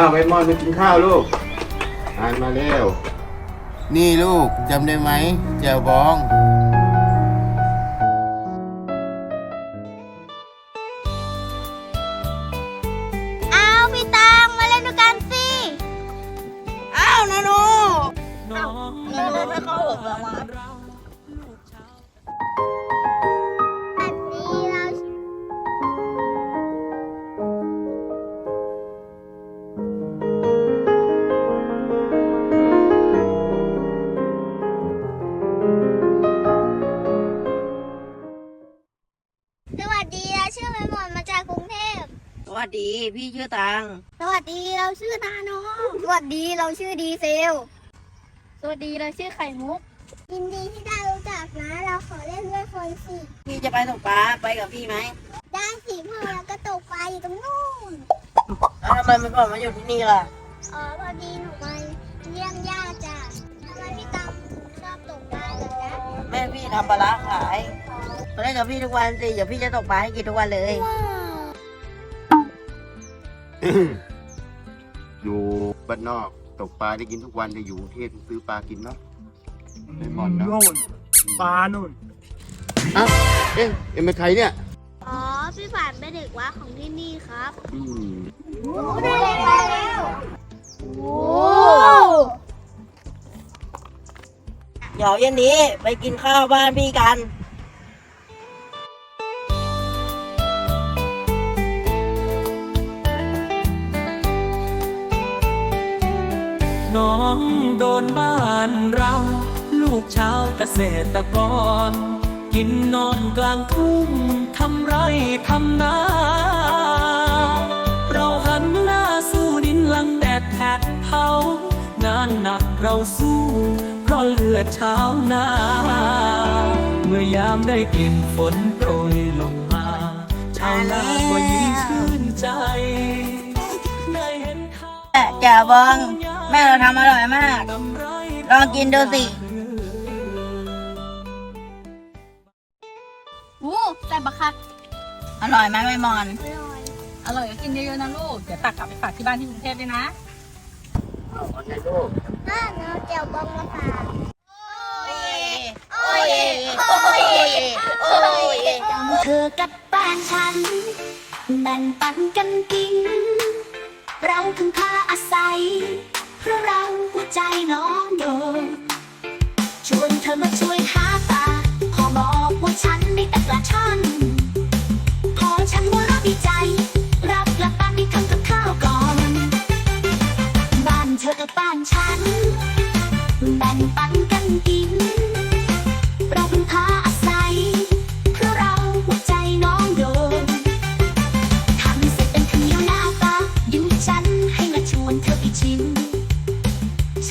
อ้าวใบมอนมากินข้าวลูกอ่านมาเร็ว นี่ลูกจำได้ไหมแจวบองเอาพี่ตังมาเล่นด้วยกันสิ อ้าวนาโน น้องนาโนไม่เข้าหกแล้ววะ วัสดีพี่ชื่อตัง สวัสดีเราชื่อนาโนสวัสดีเราชื่อดีเซล สวัสดีเราชื่อไข่มุก ยินดีที่ได้รู้จักนะ เราขอเล่นด้วยคนสิพี่จะไปตกปลาไปกับพี่ไหมได้สิพ่อเราก็ตกปลาอยู่ตรงนู้นแล้วทำไมไม่บอกมาอยู่ที่นี่ล่ะ อ๋อพอดีหนูมาเยี่ยมญาติจ้ะทำไมพี่ตังชอบตกปลาเหรอจ๊ะแม่พี่ทำปลาร้าขายมาเล่นกับพี่ทุกวันสิเดี๋ยวพี่จะตกปลาให้กินทุกวันเลย อยู่บ้านนอกตกปลาได้กินทุกวันแต่อยู่กรุงเทพซื้อปลากินเนาะใบมอนเนาะโน่นปลาโน่นเอ้าเอ๊ะเอ็มเป็นใครเนี่ย อ๋อ พี่ฝานเป็นเด็กวัดของที่นี่ครับอืมได้ไปแล้วโอ้เดี๋ยวเย็นนี้ไปกินข้าวบ้านพี่กัน น้องโดนบ้านเรา ลูกชาวเกษตรกร กินนอนกลางทุ่งทำไรทำนาเราหันหน้าสู้ดินลังแดดแผดเผางานหนักเราสู้เพราะเลือดชาวนาเมื่อยามได้กลิ่นฝนโปรยลงมาชาวนาก็ยิ่งชื่นใจ แจ่วบอง แม่เราทำอร่อยมาก ลองกินดูสิโอ้แต่บักคักอร่อยไหมไม่มอน อร่อยก็กินเยอะๆนะลูก เดี๋ยวตักกลับไปฝากที่บ้านที่กรุงเทพด้วยนะเอาว่าไงลูกถ้าเราเจียวบองมาฝากโอ้ยโอ้ย โอ้ย โอ้ยเธอกับบ้านฉันแบ่งปันกันกิน เราพึ่งพาอาศัย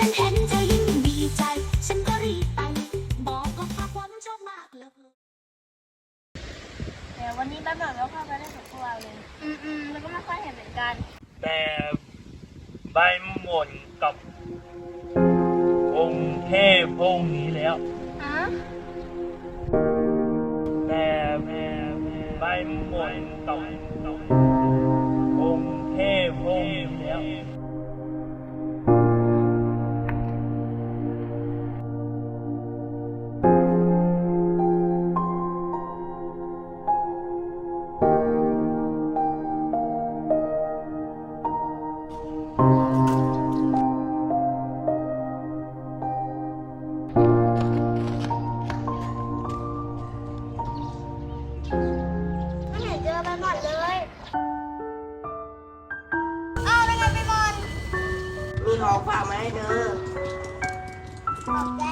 ฉันเห็นเธอยิ่งดีใจ ฉันก็รีบไป บอกก็พาความชอบมากเลยเดี๋ยววันนี้แป๊บหน่อยก็เข้าไปได้กับพวกเราเลย อืมอืมแล้วก็ไม่ค่อยเห็นเหมือนกัน แต่ใบหม่นกับองค์เทพพวกนี้แล้ว ฮะ แต่แม่ใบหม่นกับองค์เทพพ ขอ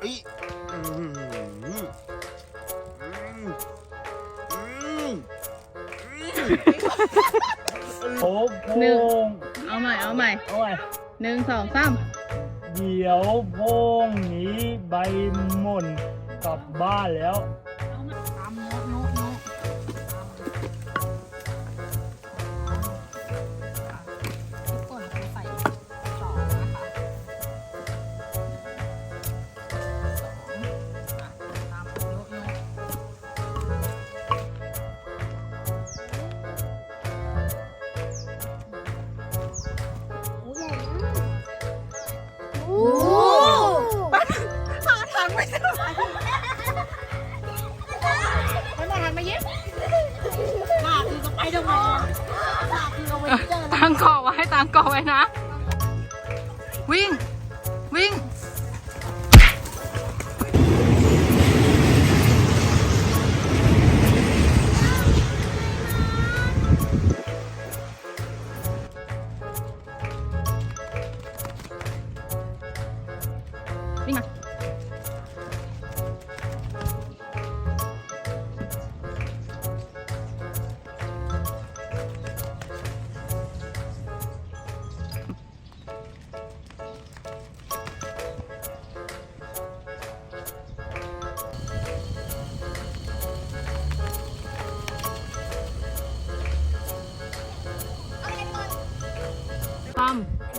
เอ้ยอืมอืมอืมโอ้โหหนึ่ง เอาใหม่ เอาใหม่เอาไว้หนึ่งสองสามเดี๋ยวพงนี้ใบหม่นกลับบ้านแล้ว นะ วิ่งวิ่ง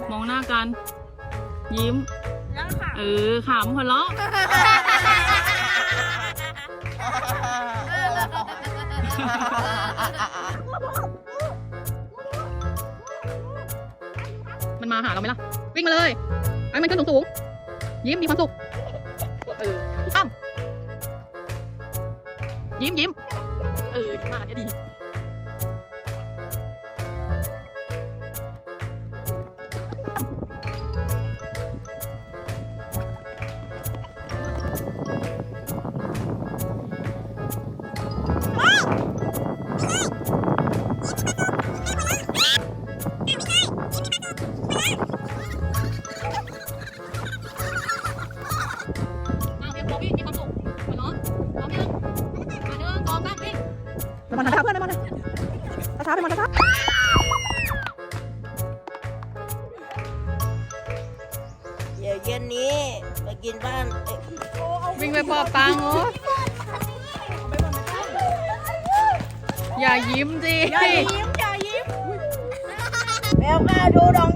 มมองหน้ากัน ยิ้มเออขำหัวเราะมันมาหาเราไหมล่ะ วิ่งมาเลยไอ้มันขึ้นสูงๆยิ้มมีความสุขเออตั้มยิ้มยิ้มเออดีมากเนี่ยดี ไปมันช้าเพื่อนไปมันช้าไปมันช้าเดี๋ยวเย็นนี้ไปกินบ้านเอ๊ะวิ่งไปปอบตังโอ้อย่ายิ้มสิแมวข้าวดูดอง